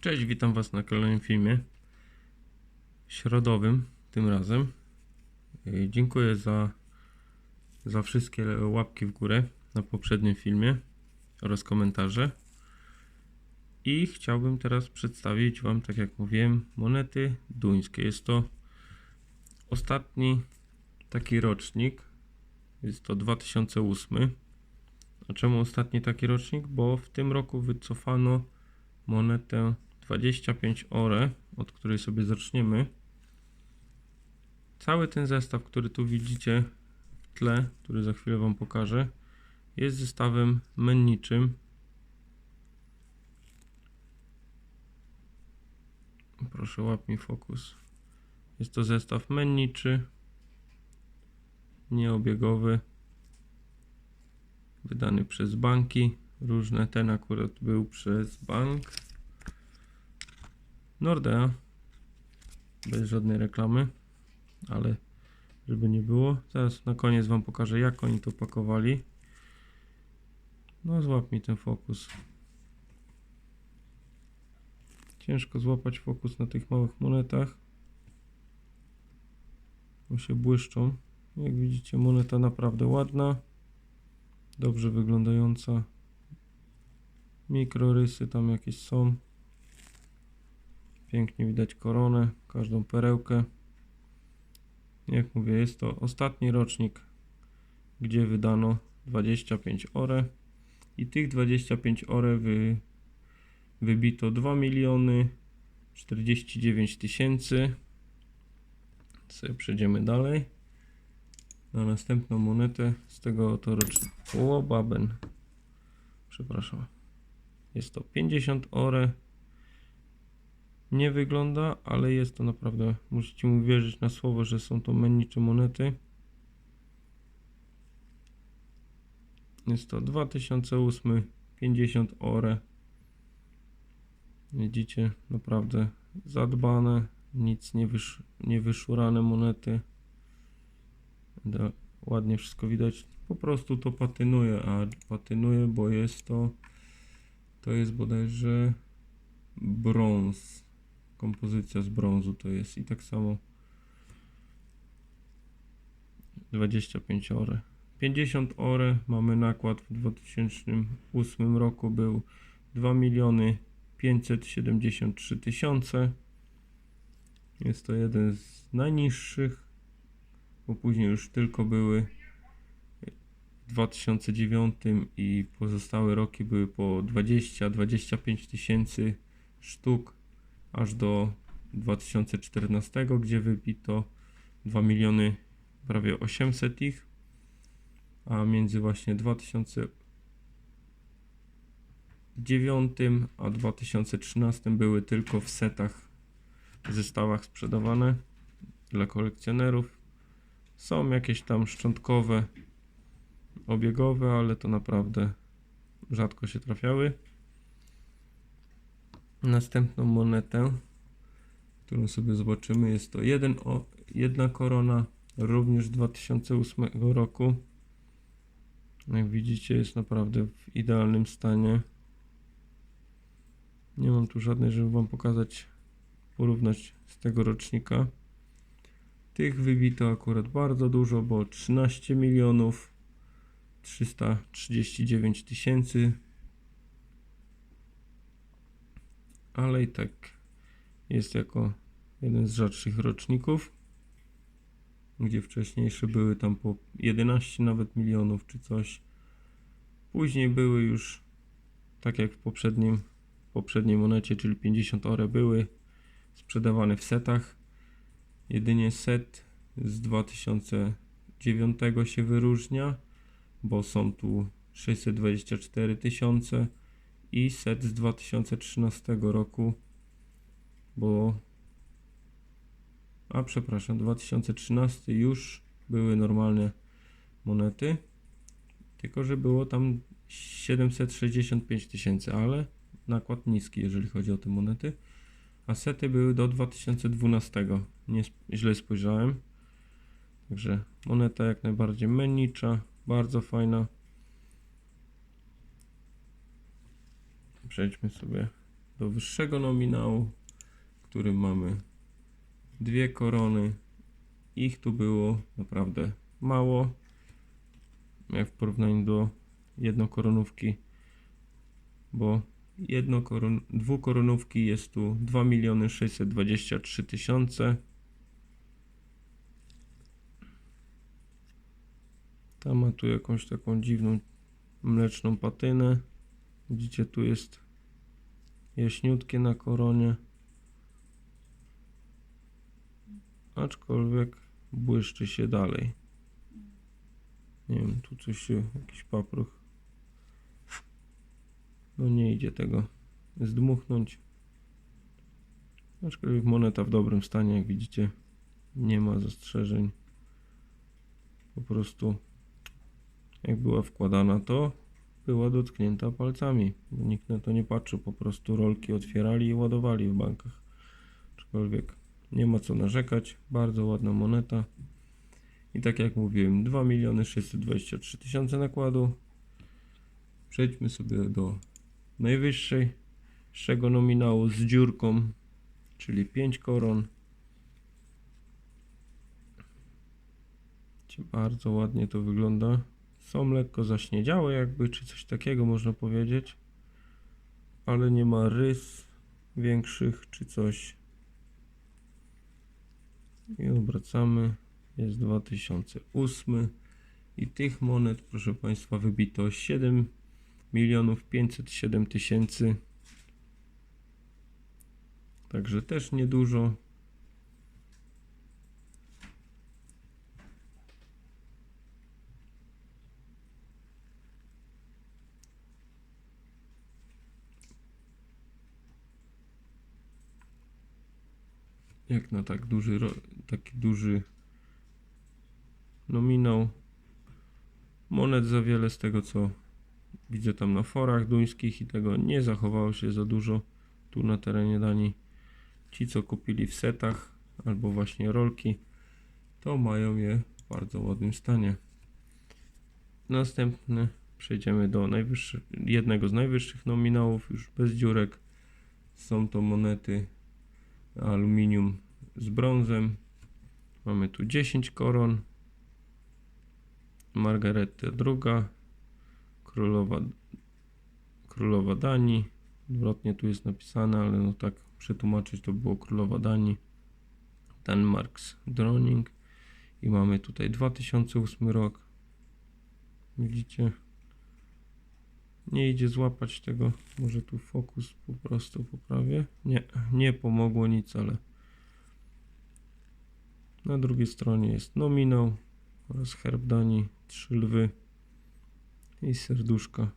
Cześć, witam Was na kolejnym filmie środowym tym razem. Yy, Dziękuję za, za wszystkie łapki w górę na poprzednim filmie oraz komentarze. I chciałbym teraz przedstawić Wam, tak jak mówiłem, monety duńskie. Jest to ostatni taki rocznik. Jest to 2008. A czemu ostatni taki rocznik? Bo w tym roku wycofano monetę 25 ore, od której sobie zaczniemy. Cały ten zestaw, który tu widzicie w tle, który za chwilę Wam pokażę, jest zestawem menniczym. Proszę, łap mi fokus. Jest to zestaw menniczy, nieobiegowy, wydany przez banki różne. Ten akurat był przez bank Nordea. Bez żadnej reklamy, ale żeby nie było. Zaraz na koniec Wam pokażę, jak oni to pakowali. No, złap mi ten fokus. Ciężko złapać fokus na tych małych monetach. Bo się błyszczą. Jak widzicie, moneta naprawdę ładna. Dobrze wyglądająca. Mikrorysy tam jakieś są. Pięknie widać koronę, każdą perełkę. Jak mówię, jest to ostatni rocznik, gdzie wydano 25 ore. I tych 25 ore wy, wybito 2 miliony 49 tysięcy. Sobie przejdziemy dalej. Na następną monetę z tego oto rocznika. O, baben. Przepraszam. Jest to 50 ore. Nie wygląda, ale jest to naprawdę, musicie mu wierzyć na słowo, że są to mennicze monety. Jest to 2008, 50 ore. Widzicie, naprawdę zadbane, nic nie, wysz, nie wyszurane monety. Da- Ładnie wszystko widać. Po prostu to patynuje, a patynuje, bo jest to to jest bodajże brąz. Kompozycja z brązu to jest i tak samo 25 ore. 50 ore mamy nakład w 2008 roku był 2 miliony 573 tysiące. Jest to jeden z najniższych, bo później już tylko były w 2009 i pozostałe roki były po 20-25 tysięcy sztuk aż do 2014, gdzie wybito 2 miliony prawie 800 ich, a między właśnie 2009 a 2013 były tylko w setach, zestawach sprzedawane dla kolekcjonerów. Są jakieś tam szczątkowe, obiegowe, ale to naprawdę rzadko się trafiały. Następną monetę, którą sobie zobaczymy, jest to jeden o, jedna korona, również 2008 roku. Jak widzicie, jest naprawdę w idealnym stanie. Nie mam tu żadnej, żeby Wam pokazać, porównać z tego rocznika. Tych wybito akurat bardzo dużo, bo 13 milionów 339 tysięcy. Ale i tak jest jako jeden z rzadszych roczników, gdzie wcześniejsze były tam po 11 nawet milionów czy coś. Później były już tak jak w poprzednim poprzedniej monecie, czyli 50 ore były sprzedawane w setach. Jedynie set z 2009 się wyróżnia bo są tu 624 tysiące i set z 2013 roku, bo a przepraszam, 2013 już były normalne monety, tylko że było tam 765 tysięcy, ale nakład niski, jeżeli chodzi o te monety. A sety były do 2012. Nie źle spojrzałem. Także moneta jak najbardziej mennicza, bardzo fajna. Przejdźmy sobie do wyższego nominału, w którym mamy dwie korony. Ich tu było naprawdę mało, jak w porównaniu do jednokoronówki, bo jedno koron, dwukoronówki jest tu 2 miliony 623 tysiące. Ta ma tu jakąś taką dziwną mleczną patynę. Widzicie, tu jest jaśniutkie na koronie. Aczkolwiek błyszczy się dalej. Nie wiem, tu coś się, jakiś papruch. No nie idzie tego zdmuchnąć. Aczkolwiek moneta w dobrym stanie, jak widzicie, nie ma zastrzeżeń. Po prostu jak była wkładana, to była dotknięta palcami. Nikt na to nie patrzył, po prostu rolki otwierali i ładowali w bankach. Aczkolwiek nie ma co narzekać, bardzo ładna moneta. I tak jak mówiłem, 2 miliony 623 tysiące nakładu. Przejdźmy sobie do najwyższego nominału z dziurką, czyli 5 koron. Bardzo ładnie to wygląda. Są lekko zaśniedziałe jakby, czy coś takiego można powiedzieć. Ale nie ma rys większych, czy coś. I obracamy. Jest 2008. I tych monet, proszę Państwa, wybito 7 milionów 507 tysięcy. Także też niedużo. Jak na tak duży, taki duży nominał. Monet za wiele z tego co widzę tam na forach duńskich i tego nie zachowało się za dużo tu na terenie Danii. Ci co kupili w setach albo właśnie rolki, to mają je w bardzo ładnym stanie. Następny przejdziemy do jednego z najwyższych nominałów, już bez dziurek. Są to monety aluminium z brązem. Mamy tu 10 koron. Margareta II, królowa, królowa Danii. Odwrotnie tu jest napisane, ale no tak przetłumaczyć to było królowa Danii. Danmarks Droning. I mamy tutaj 2008 rok. Widzicie? Nie idzie złapać tego. Może tu fokus po prostu poprawię. Nie, nie pomogło nic, ale na drugiej stronie jest nominał oraz herb Danii, trzy lwy i serduszka.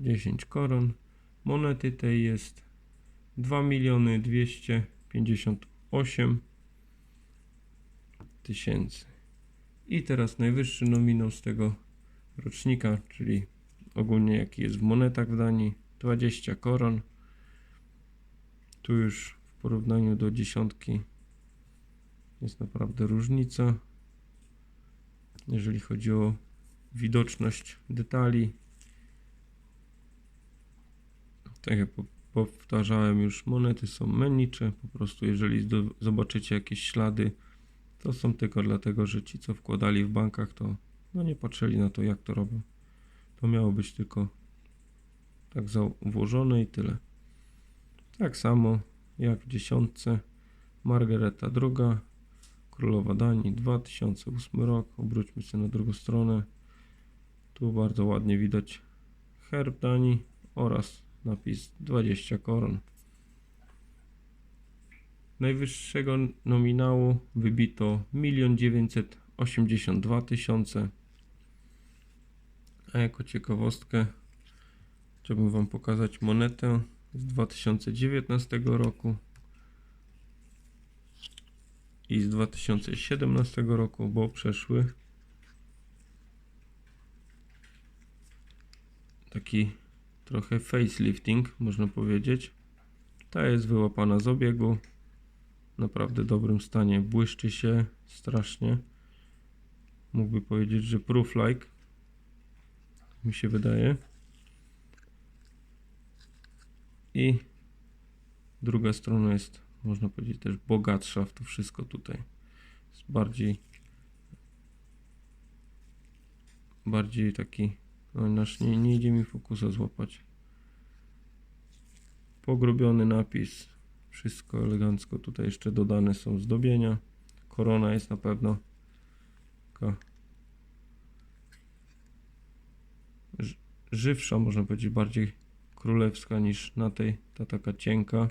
10 koron. Monety tej jest 2 miliony 258 tysięcy. I teraz najwyższy nominał z tego rocznika, czyli ogólnie jaki jest w monetach w Danii, 20 koron. Tu już w porównaniu do dziesiątki jest naprawdę różnica, jeżeli chodzi o widoczność detali. Tak jak po- powtarzałem już, monety są męnicze, po prostu jeżeli zobaczycie jakieś ślady, to są tylko dlatego, że ci co wkładali w bankach to no nie patrzyli na to jak to robią. To miało być tylko tak zaułożone i tyle. Tak samo jak w dziesiątce Margareta II, Królowa Danii 2008 rok. Obróćmy się na drugą stronę. Tu bardzo ładnie widać herb Danii oraz napis 20 koron. Najwyższego nominału wybito 1 982 tysiące. A jako ciekawostkę chciałbym Wam pokazać monetę z 2019 roku i z 2017 roku, bo przeszły taki trochę facelifting, można powiedzieć. Ta jest wyłapana z obiegu. Naprawdę dobrym stanie. Błyszczy się strasznie. Mógłby powiedzieć, że proof like. Mi się wydaje. i druga strona jest, można powiedzieć, też bogatsza w to wszystko tutaj. Jest bardziej bardziej taki no nasz nie, nie idzie mi fokusa złapać. Pogrubiony napis. Wszystko elegancko. Tutaj jeszcze dodane są zdobienia. Korona jest na pewno żywsza, można powiedzieć, bardziej królewska niż na tej, ta taka cienka.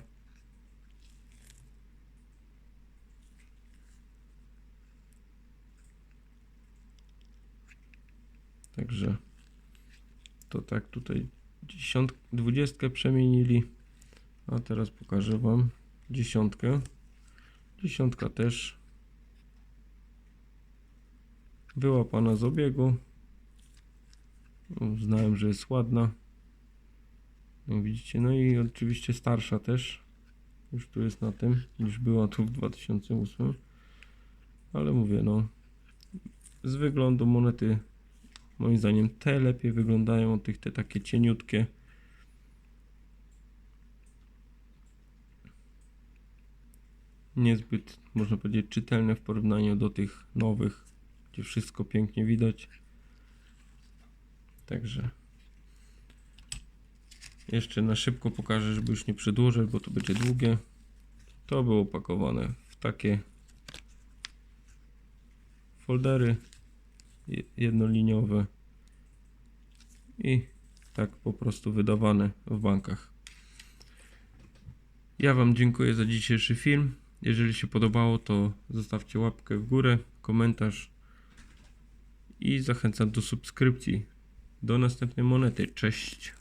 Także to tak tutaj dwudziestkę przemienili. A teraz pokażę Wam dziesiątkę. Dziesiątka też wyłapana z obiegu. Uznałem, że jest ładna. Jak widzicie, no i oczywiście starsza też. Już tu jest na tym, niż była tu w 2008. Ale mówię, no z wyglądu monety moim zdaniem te lepiej wyglądają od tych te takie cieniutkie. Niezbyt, można powiedzieć, czytelne w porównaniu do tych nowych, gdzie wszystko pięknie widać. Także jeszcze na szybko pokażę, żeby już nie przedłużać, bo to będzie długie. To było pakowane w takie foldery je- jednoliniowe i tak po prostu wydawane w bankach. Ja Wam dziękuję za dzisiejszy film. Jeżeli się podobało, to zostawcie łapkę w górę, komentarz i zachęcam do subskrypcji. Do następnej monety. Cześć.